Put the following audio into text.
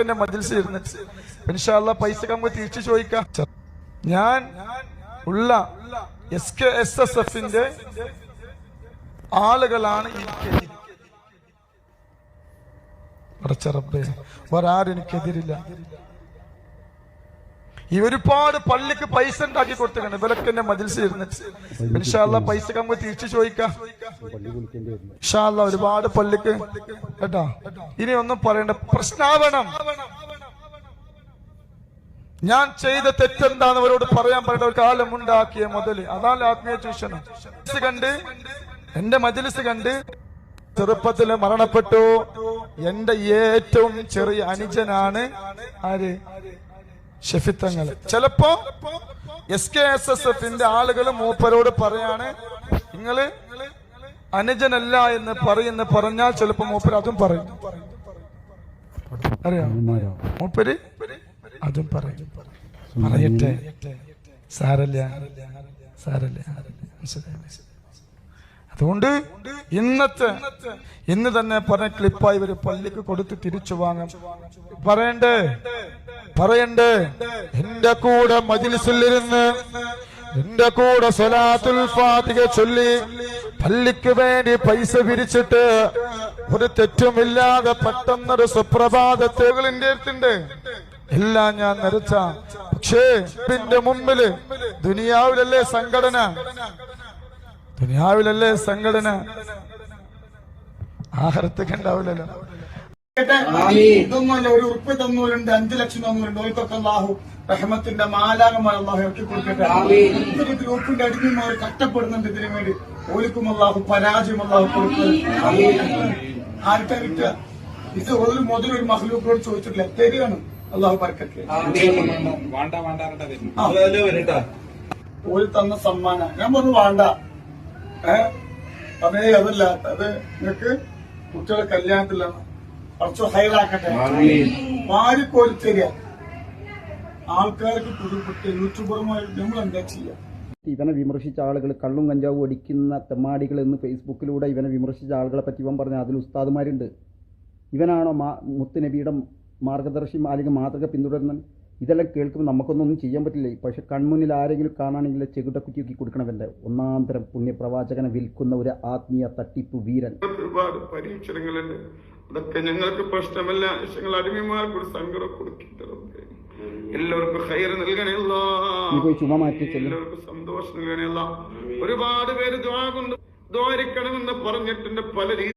എന്റെ മജിൽസിൽ ഇരുന്നിട്ട് ഇൻഷാല്ല പൈസ നമുക്ക് തിരിച്ചു ചോദിക്കാം. ഞാൻ ഉള്ള എസ് കെ എസ് എസ് എഫിന്റെ ആളുകളാണ് എനിക്ക്. ഒരാരും എനിക്കെതിരില്ല. ഈ ഒരുപാട് പള്ളിക്ക് പൈസ ഉണ്ടാക്കി കൊടുത്തിട്ടുണ്ട്. ഇവരൊക്കെ എന്റെ മജിൽസിൽ ഇരുന്നിട്ട് പൈസ നമുക്ക് തിരിച്ചു ചോദിക്കാം. ഒരുപാട് പള്ളിക്ക് കേട്ടാ. ഇനി ഒന്നും പറയണ്ട. പ്രശ്നാവണം. ഞാൻ ചെയ്ത തെറ്റെന്താന്ന് അവരോട് പറയാൻ പറയേണ്ട. ഒരു കാലം ഉണ്ടാക്കിയ മുതൽ. അതാണ് ആത്മീയ ചൂഷണം. കണ്ട് എന്റെ മജിലിസ് കണ്ട് ചെറുപ്പത്തിൽ മരണപ്പെട്ടു. എന്റെ ഏറ്റവും ചെറിയ അനുജനാണ് ആര്? ഷെഫിത്തങ്ങൾ ചിലപ്പോ എസ് കെ എസ് എസ് എഫിന്റെ ആളുകൾ മൂപ്പരോട് പറയാണ് നിങ്ങൾ അനുജനല്ല എന്ന് പറയുന്ന പറഞ്ഞാൽ ചിലപ്പോ മൂപ്പര് അതും പറയും. അറിയാം? മൂപ്പര് അതും പറയും. പറയട്ടെ. സാരല്ല. സാരല്ല? അതുകൊണ്ട് ഇന്നത്തെ ഇന്ന് തന്നെ പറഞ്ഞ ക്ലിപ്പായി ഇവർ പള്ളിക്ക് കൊടുത്ത് തിരിച്ചു വാങ്ങാം. പറയണ്ടേ? പറയണ്ടേ എന്റെ കൂടെ മജിലിസിലിരുന്ന് എന്റെ കൂടെ സ്വലാത്തുൽ ഫാത്തിക ചൊല്ലി പള്ളിക്ക് വേണ്ടി പൈസ പിരിച്ചിട്ട് ഒരു തെറ്റുമില്ലാതെ പെട്ടെന്നൊരു അടുത്തുണ്ട്. എല്ലാം ഞാൻ നിരച്ച പക്ഷേ പിന്റെ മുമ്പിൽ ദുനിയാവിലല്ലേ സംഘടന? ദുനിയാവിലല്ലേ സംഘടന? ആഹാരത്തൊക്കെ ഉണ്ടാവില്ലല്ലോ. ഇതൊന്നുമല്ല ഒരു ഉറുപ്പ് തന്നൂരുണ്ട് അഞ്ചു ലക്ഷം തന്നൂരുണ്ട്. ഓൽക്കൊക്കെ അള്ളാഹു റഹ്മത്തിന്റെ മാലാകമായ അള്ളാഹു ഇറക്കി കൊടുക്കട്ടെ. ഇതൊരു ഗ്രൂപ്പിന്റെ അടിമമാർ കഷ്ടപ്പെടുന്നുണ്ട് ഇതിനു വേണ്ടി. ഓലിക്കും അള്ളാഹു പരാജയം അള്ളാഹു കൊടുക്കുന്നത് ആർക്കാ കിട്ടുക ഇത് ഒരു മുതൽ ഒരു മഹലൂക്കോട് ചോദിച്ചിട്ടില്ല. തരികയാണ്. അള്ളാഹു പറക്കട്ടെ ഓൽ തന്ന സമ്മാനം. ഞാൻ പറഞ്ഞു വേണ്ട. ഏ? അതേ അതല്ല. അത് നിങ്ങൾക്ക് കുട്ടികളെ കല്യാണത്തിലാണ്. കുറച്ച് ഹൈറാക്കട്ടെ വാരിക്കോരി തരിക ആൾക്കാർക്ക് പുതുപ്പെട്ട് യൂട്യൂബറുമായിട്ട് നമ്മൾ എന്താ ചെയ്യുക ഇവനെ വിമർശിച്ച ആളുകൾ കള്ളും കഞ്ചാവും അടിക്കുന്ന തെമ്മാടികൾ എന്ന് ഫേസ്ബുക്കിലൂടെ ഇവനെ വിമർശിച്ച ആളുകളെ പറ്റി ഇവൻ പറഞ്ഞ അതിൽ ഉസ്താദുമാരുണ്ട്. ഇവനാണോ മാ മുത്തുനബിയുടെ മാർഗദർശി അല്ലെങ്കിൽ മാതൃക പിന്തുടരുന്നത് ഇതെല്ലാം കേൾക്കുമ്പോൾ നമുക്കൊന്നും ചെയ്യാൻ പറ്റില്ല. പക്ഷെ കൺമുന്നിൽ ആരെങ്കിലും കാണാണെങ്കിൽ ചെകിടക്കുറ്റിയൊക്കെ കൊടുക്കണവന്റെ ഒന്നാം ഒന്നാന്തരം പുണ്യപ്രവാചകനെ വിൽക്കുന്ന ഒരു ആത്മീയ തട്ടിപ്പ് വീരൻ. ഒരുപാട് പരീക്ഷണങ്ങളുണ്ട് അതൊക്കെ ഞങ്ങൾക്ക് പ്രശ്നമല്ല. ഞങ്ങൾ അടിമമാർക്ക് ഒരു സങ്കടം കൊടുക്കിട്ടുണ്ട് എല്ലാവർക്കും ഹൈർ നൽകണമല്ല നീ പോയി ചുമ മാറ്റി എല്ലാവർക്കും സന്തോഷം നൽകണമല്ല ഒരുപാട് പേര് ദ്വാ കൊണ്ട് ദ്വാരിക്കണമെന്ന് പറഞ്ഞിട്ടുണ്ട് പല രീതി